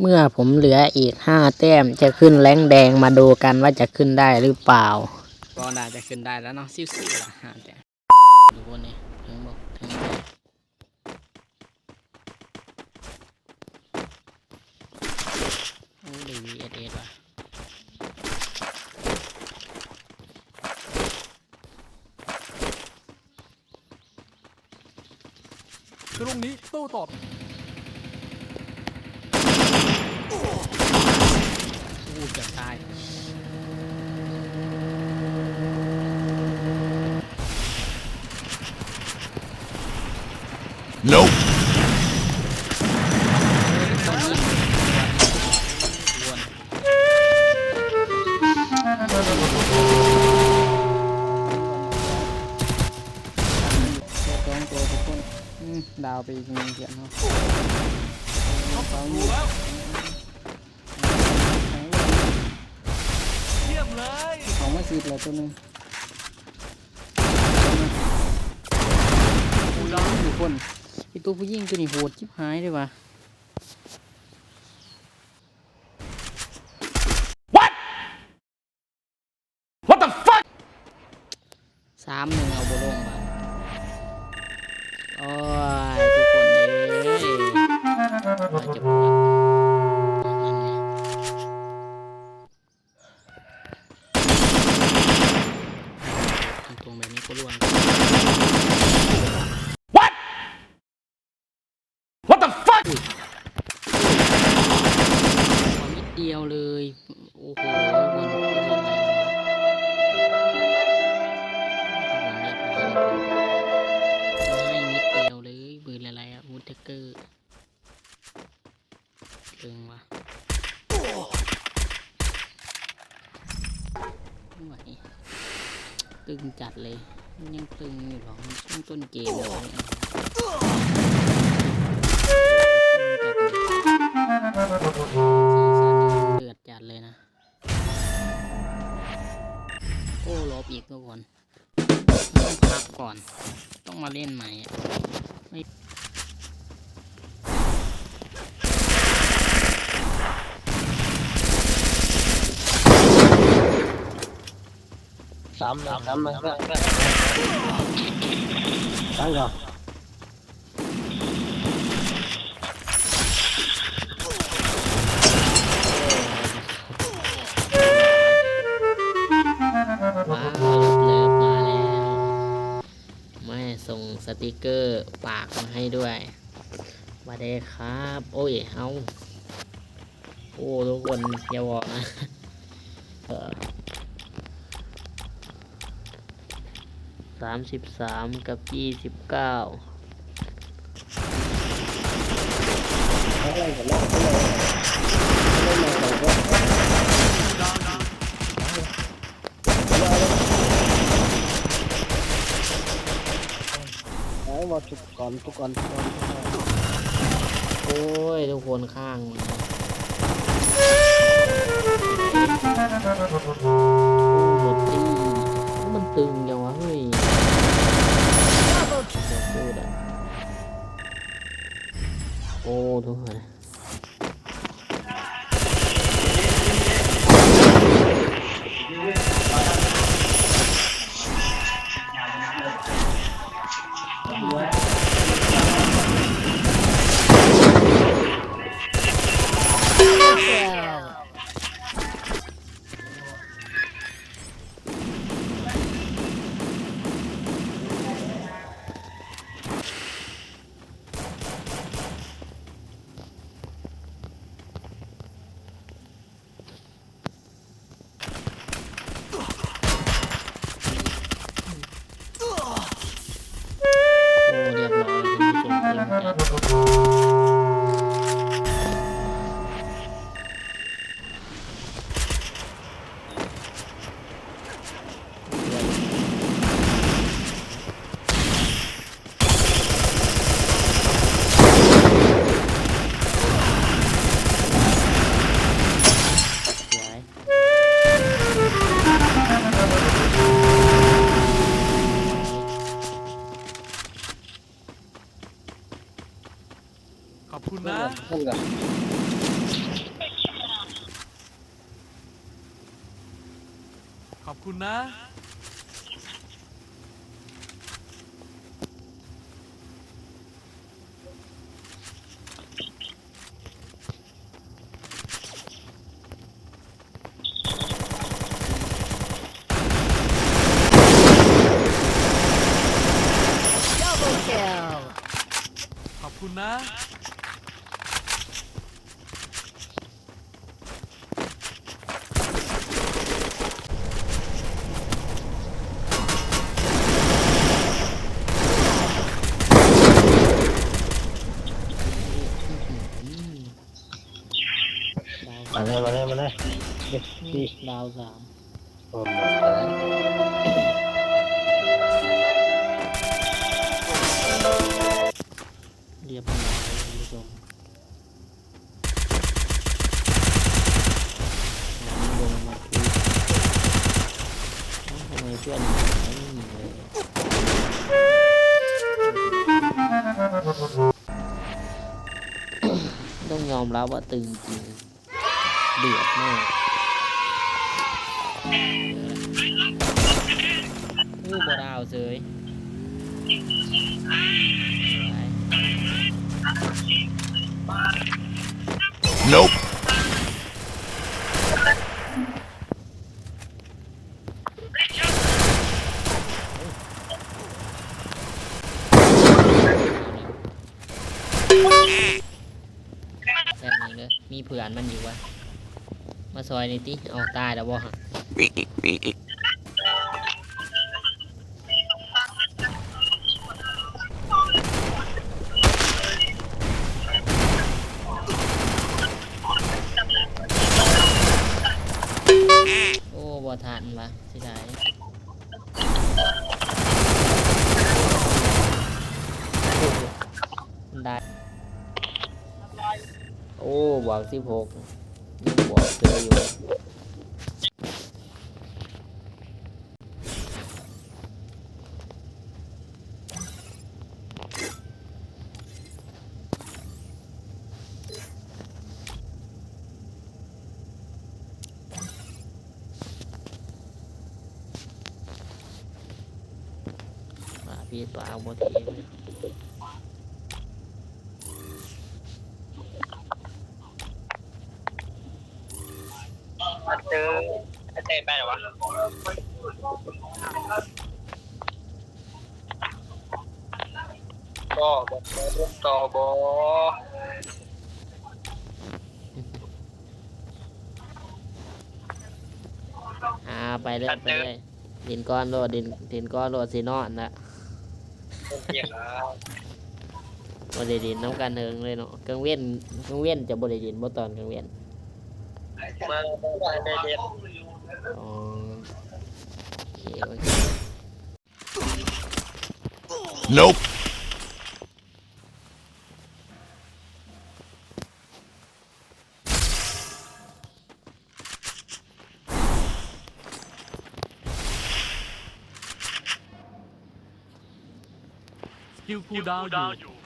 เมื่อผมเหลืออีกห้าแต้มจะขึ้นแรงแดงมาดูกันว่าจะขึ้นได้หรือเปล่า ก็น่าจะขึ้นได้แล้วเนาะซิ่วๆละห้าแต้มดูคนนี้ถึงบอกถึงบอกโอ้ดีวีเอสเอสว่ะตรงนี้โต้ตอบ อู้เกือบตาย Nope. สองตัวทุกคนอืมดาวไปอีกห องมาสีดแล้วตัวหนึงทุกคนไอตัวผู้หญิงตัวนี้โหดชิบหายเลยว่ะ What the fuck? สามหนึ่งเอาบลงมาโอ้ ดเดียวเลย โอ้โหบนบนอะไรวะบนเรียบร้อยเลยให้นิดเดียวเลยปืนอะไรอะวูดเทเกอร์ตึงวะไม่ไหวตึงจัดเลย ยังตึงอยู่หรอช่วงต้นเกมเลยอะตึงจั ดเลยสีสันเดือดจัดเลยนะ โอ้ลบอีกทุกคนต้องพักก่อน ต้องมาเล่นใหม่อะไม่สามสามสามมาตั้งก่อน ติกเกอร์ปากมาให้ด้วยสวัสดีครับ โอ้ยเอาโอ้ทุกคนอย่าบอกนะสามสิบสามกับยี่สิบเก้าอะไรกันแล้วไม่มาใส่ก็ ไอ้บอทุกก่อนทุกก่อนทุกก่อนโอ้ยทุกคนข้างโอ้ตีมันตึงยังวะเฮ้ยจะพูดอะโอ้ทุกคน อบคุณนะขอบคุณนะ เด็กดีดาวสามโอ้ยเรียบร้อยท่านผู้ชมน้ำลงมาคุยเอ้าทำไมเพื่อนไม่มีเลยต้องยอมรับว่าตึงจริงเดือดมาก อู้บดาวเสย Nope. แซ่บนี่เลยมีเผื่อนมันอยู่วะ มาซอยนี่ติเอาตายแล้วบ่ฮะ โอ้บ่ทันวะสิได้มันได้ โอ้บวกสิบหกยังบวกเจออยู่ ป่าพี่ป่าเอาหมดทีเลยเจอเจอไปเหรอวะก็บอกบอกต่อบออ่าไปเลยไปเลยดินก้อนโลดดินดินก้อนโลดสีนอนนะ เกี่ยงแล้วบริดินน้ำกันเทิงเลยเนาะกังเว้นกังเว้นจะบริดินบ่ตอนกังเว้นมาได้เด็ดอ๋อโอเคโอเค Nope. สกิล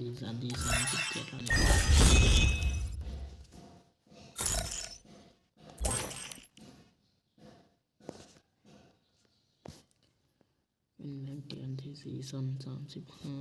ซีสันดีสามสิบเจ็ดแล้วเนี่ยเป็นแรงเกมที่ซีซั่นสามสิบห้า